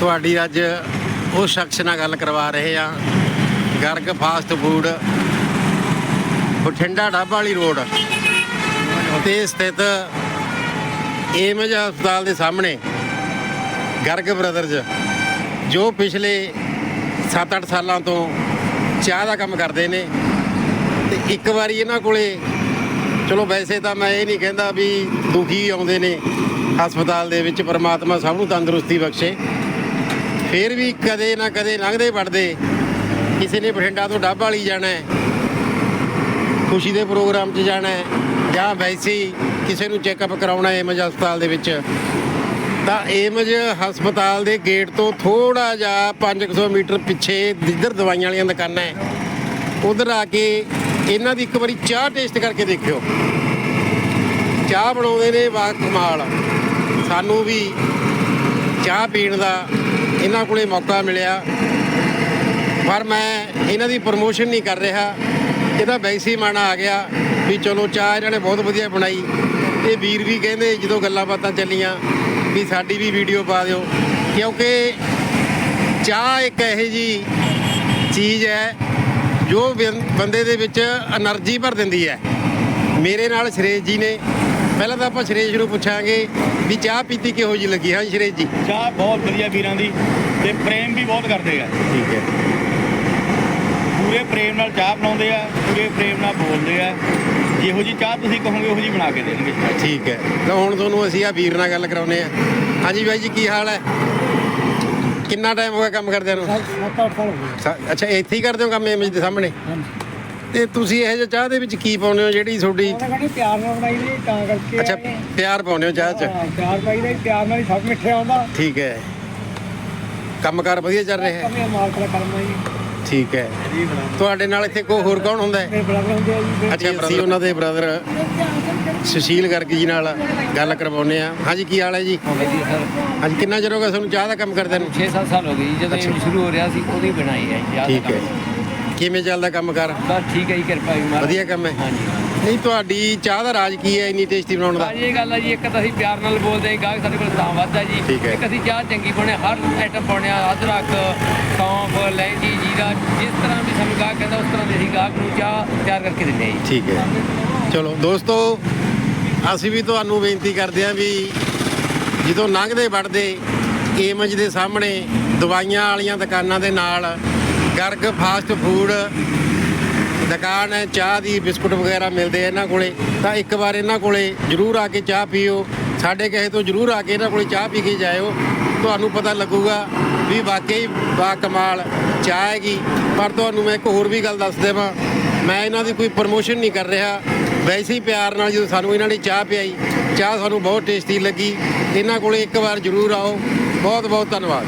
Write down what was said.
ਤੁਹਾਡੀ ਅੱਜ ਉਹ ਸ਼ਖਸ ਨਾਲ ਗੱਲ ਕਰਵਾ ਰਹੇ ਆ ਗਰਗ ਫਾਸਟ ਫੂਡ, ਬਠਿੰਡਾ ਢਾਬਾ ਵਾਲੀ ਰੋਡ ਤੇ ਸਥਿਤ ਏਮਜ ਹਸਪਤਾਲ ਦੇ ਸਾਹਮਣੇ ਗਰਗ ਬ੍ਰਦਰਜ਼, ਜੋ ਪਿਛਲੇ 7-8 ਸਾਲਾਂ ਤੋਂ ਚਾਹ ਦਾ ਕੰਮ ਕਰਦੇ ਨੇ ਤੇ ਇੱਕ ਵਾਰੀ ਇਹਨਾਂ ਕੋਲੇ, ਚਲੋ ਵੈਸੇ ਤਾਂ ਮੈਂ ਇਹ ਨਹੀਂ ਕਹਿੰਦਾ ਵੀ ਦੁਖੀ ਆਉਂਦੇ ਨੇ ਹਸਪਤਾਲ ਦੇ ਵਿੱਚ, ਪਰਮਾਤਮਾ ਸਭ ਨੂੰ ਤੰਦਰੁਸਤੀ ਬਖਸ਼ੇ। ਫੇਰ ਵੀ ਕਦੇ ਨਾ ਕਦੇ ਲੰਘਦੇ ਵੜਦੇ। ਕਿਸੇ ਨੇ ਬਠਿੰਡਾ ਤੋਂ ਡੱਬ ਵਾਲੀ ਜਾਣਾ ਹੈ। ਖੁਸ਼ੀ ਦੇ ਪ੍ਰੋਗਰਾਮ 'ਚ ਜਾਣਾ ਹੈ। ਜਾਂ ਵੈਸੇ ਕਿਸੇ ਨੂੰ ਚੈੱਕਅਪ ਕਰਾਉਣਾ ਏਮਜ ਹਸਪਤਾਲ ਦੇ ਵਿੱਚ। ਤਾਂ ਏਮਜ ਹਸਪਤਾਲ ਦੇ ਗੇਟ ਤੋਂ ਥੋੜਾ ਜਿਹਾ 500 ਮੀਟਰ ਪਿੱਛੇ ਜਿੱਧਰ ਦਵਾਈਆਂ ਵਾਲੀਆਂ ਦੁਕਾਨਾਂ ਹੈ, ਉਧਰ ਆ ਕੇ ਇਹਨਾਂ ਦੀ ਇੱਕ ਵਾਰੀ ਚਾਹ ਟੇਸਟ ਕਰਕੇ ਦੇਖਿਓ। ਚਾਹ ਬਣਾਉਂਦੇ ਨੇ ਵਾ ਕਮਾਲ। ਸਾਨੂੰ ਵੀ ਚਾਹ ਪੀਣ ਦਾ ਇਹਨਾਂ ਕੋਲੇ ਮੌਕਾ ਮਿਲਿਆ। ਪਰ ਮੈਂ ਇਹਨਾਂ ਦੀ ਪ੍ਰਮੋਸ਼ਨ ਨਹੀਂ ਕਰ ਰਿਹਾ। ਇਹਦਾ ਵੈਸੀ ਮਾਣਾ ਆ ਗਿਆ ਵੀ ਚਲੋ ਚਾਹ ਇਹਨਾਂ ਨੇ ਬਹੁਤ ਵਧੀਆ ਬਣਾਈ। ਤੇ ਵੀਰ ਵੀ ਕਹਿੰਦੇ ਜਦੋਂ ਗੱਲਾਂ ਬਾਤਾਂ ਚੱਲੀਆਂ ਵੀ ਸਾਡੀ ਵੀ ਵੀਡੀਓ ਪਾ ਦਿਓ। ਕਿਉਂਕਿ ਚਾਹ ਇੱਕ ਇਹੋ ਜੀ ਚੀਜ਼ ਹੈ, ਜੋ ਬੰਦੇ ਦੇ ਵਿੱਚ એનર્ਜੀ ਭਰ ਦਿੰਦੀ ਹੈ। ਮੇਰੇ ਨਾਲ ਸ਼੍ਰੇਸ਼ ਜੀ ਨੇ ਪਹਿਲਾਂ ਤਾਂ ਆਪਾਂ ਸ਼ਰੇਸ਼ ਨੂੰ ਪੁੱਛਾਂਗੇ ਵੀ ਚਾਹ ਪੀਤੀ ਕਿਹੋ ਜੀ ਲੱਗੀ? ਹਾਂ ਸ਼ਰੇਸ਼ ਜੀ। ਚਾਹ ਬਹੁਤ ਵਧੀਆ ਵੀਰਾਂ ਦੀ ਤੇ ਪ੍ਰੇਮ ਵੀ ਬਹੁਤ ਕਰਦੇ ਆ। ਠੀਕ ਹੈ। ਪੂਰੇ ਪ੍ਰੇਮ ਨਾਲ ਚਾਹ ਬਣਾਉਂਦੇ ਆ ਪੂਰੇ ਪ੍ਰੇਮ ਨਾਲ ਬੋਲਦੇ ਆ। ਜਿਹੋ ਜੀ ਚਾਹ ਤੁਸੀਂ ਕਹੋਗੇ ਉਹੋ ਜੀ ਬਣਾ ਕੇ ਦੇਣਗੇ। ਠੀਕ ਹੈ। ਤਾਂ ਹੁਣ ਤੁਹਾਨੂੰ ਅਸੀਂ ਆ ਵੀਰ ਨਾਲ ਗੱਲ ਕਰਾਉਨੇ ਆ। ਹਾਂਜੀ ਬਾਈ ਜੀ ਕੀ ਹਾਲ ਹੈ? ਕਿੰਨਾ ਟਾਈਮ ਹੋ ਗਿਆ ਕੰਮ ਕਰਦਿਆਂ ਨੂੰ? ਸਾਲ ਹੋ ਗਏ। ਅੱਛਾ ਇੱਥੇ ਹੀ ਕਰਦੇ ਹੋ ਕੰਮ ਇਮੇਜ ਦੇ ਸਾਹਮਣੇ? ਹਾਂਜੀ। ਤੇ ਤੁਸੀਂ ਇਹ ਜਿਹੇ ਚਾਹ ਦੇ ਵਿੱਚ ਕੀ ਪਾਉਂਦੇ ਹੋ? ਜਿਹੜੀ ਤੁਹਾਡੀ ਉਹਨਾਂ ਕਹਿੰਦੇ ਪਿਆਰ ਨਾਲ ਬਣਾਈ ਦੀ ਤਾਂ ਕਰਕੇ ਅੱਛਾ ਪਿਆਰ ਪਾਉਂਦੇ ਹੋ ਚਾਹ 'ਚ? ਹਾਂ, ਪਿਆਰ ਪਾਈ ਦਾ ਪਿਆਰ ਨਾਲ ਹੀ ਸਭ ਮਿੱਠੇ ਆਉਂਦਾ ਠੀਕ ਹੈ। ਕੰਮਕਾਰ ਵਧੀਆ ਚੱਲ ਰਿਹਾ ਹੈ? ਕਮੇ ਮਾਲਕ ਦਾ ਕਰਮ ਹੈ ਜੀ। ਠੀਕ ਹੈ। ਤੁਹਾਡੇ ਨਾਲ ਇੱਥੇ ਕੋਈ ਹੋਰ ਕੌਣ ਹੁੰਦਾ ਹੈ? ਮੇਰੇ ਬਰਾਬਰ ਹੁੰਦੇ ਆ ਜੀ ਅੱਛਾ ਅਸੀਂ ਉਹਨਾਂ ਦੇ ਬ੍ਰਦਰ ਸੁਸ਼ੀਲ ਗਰਗ ਜੀ ਨਾਲ ਗੱਲ ਕਰਵਾਉਨੇ ਆ ਹਾਂਜੀ ਕੀ ਹਾਲ ਹੈ ਜੀ? ਵਧੀਆ ਸਰ। ਹਾਂਜੀ ਕਿੰਨਾ ਚਿਰ ਹੋ ਗਿਆ ਤੁਹਾਨੂੰ ਚਾਹ ਦਾ ਕੰਮ ਕਰਦਿਆਂ ਨੂੰ? 6-7 ਸਾਲ ਹੋ ਗਏ ਜੀ ਜਦੋਂ ਇਹ ਸ਼ੁਰੂ ਹੋ ਰਿਹਾ ਸੀ ਉਹਦੀ ਬਣਾਈ ਹੈ ਠੀਕ ਹੈ। ਕਿਵੇਂ ਚੱਲਦਾ ਕੰਮ ਕਰ? ਬਸ ਠੀਕ ਹੈ ਜੀ ਕਿਰਪਾ ਜੀ ਮਹਾਰਾਜ। ਵਧੀਆ ਕੰਮ ਹੈ। ਹਾਂਜੀ। ਨਹੀਂ ਤੁਹਾਡੀ ਚਾਹ ਦਾ ਰਾਜ ਕੀ ਹੈ ਇੰਨੀ ਟੇਸਟੀ ਬਣਾਉਣ ਦਾ? ਭਾਜੀ ਇਹ ਗੱਲ ਹੈ ਜੀ ਇੱਕ ਤਾਂ ਅਸੀਂ ਪਿਆਰ ਨਾਲ ਬੋਲਦੇ ਹਾਂ ਗਾਹਕ ਸਾਡੇ ਕੋਲ ਤਾਂ ਵੱਧਦਾ ਜੀ। ਠੀਕ ਹੈ। ਇੱਕ ਅਸੀਂ ਚਾਹ ਚੰਗੀ ਪਾਉਣੇ ਹਰ ਆਈਟਮ ਪਾਉਣੇ ਆ ਅਦਰਕ ਸੌਂਫ ਲੈਂਜੀ ਜੀਰਾ ਜਿਸ ਤਰ੍ਹਾਂ ਵੀ ਸਾਨੂੰ ਗਾਹਕ ਕਹਿੰਦਾ ਉਸ ਤਰ੍ਹਾਂ ਦੇ ਅਸੀਂ ਗਾਹਕ ਨੂੰ ਚਾਹ ਤਿਆਰ ਕਰਕੇ ਦਿੰਦੇ ਹਾਂ ਜੀ। ਠੀਕ ਹੈ। ਚਲੋ ਦੋਸਤੋ ਅਸੀਂ ਵੀ ਤੁਹਾਨੂੰ ਬੇਨਤੀ ਕਰਦੇ ਹਾਂ ਵੀ ਜਦੋਂ ਲੰਘਦੇ ਵੜਦੇ ਏਮਜ ਦੇ ਸਾਹਮਣੇ ਦਵਾਈਆਂ ਵਾਲੀਆਂ ਦੁਕਾਨਾਂ ਦੇ ਨਾਲ ਗਰਗ ਫਾਸਟ ਫੂਡ ਦੁਕਾਨ ਹੈ ਚਾਹ ਦੀ ਬਿਸਕੁਟ ਵਗੈਰਾ ਮਿਲਦੇ ਆ ਇਹਨਾਂ ਕੋਲੇ। ਤਾਂ ਇੱਕ ਵਾਰ ਇਹਨਾਂ ਕੋਲੇ ਜਰੂਰ ਆ ਕੇ ਚਾਹ ਪੀਓ। ਸਾਡੇ ਕਹੇ ਤੋਂ ਜਰੂਰ ਆ ਕੇ ਇਹਨਾਂ ਕੋਲੇ ਚਾਹ ਪੀ ਕੇ ਜਾਇਓ। ਤੁਹਾਨੂੰ ਪਤਾ ਲੱਗੂਗਾ ਵੀ ਵਾਕਈ ਬਾ ਕਮਾਲ ਚਾਹ ਹੈਗੀ। ਪਰ ਤੁਹਾਨੂੰ ਮੈਂ ਇੱਕ ਹੋਰ ਵੀ ਗੱਲ ਦੱਸ ਦੇਵਾਂ। ਮੈਂ ਇਹਨਾਂ ਦੀ ਕੋਈ ਪ੍ਰਮੋਸ਼ਨ ਨਹੀਂ ਕਰ ਰਿਹਾ। ਵੈਸੇ ਹੀ ਪਿਆਰ ਨਾਲ ਜਦੋਂ ਸਾਨੂੰ ਇਹਨਾਂ ਨੇ ਚਾਹ ਪਿਆਈ, ਚਾਹ ਸਾਨੂੰ ਬਹੁਤ ਟੇਸਟੀ ਲੱਗੀ। ਇਹਨਾਂ ਕੋਲੇ ਇੱਕ ਵਾਰ ਜਰੂਰ ਆਓ। ਬਹੁਤ ਬਹੁਤ ਧੰਨਵਾਦ।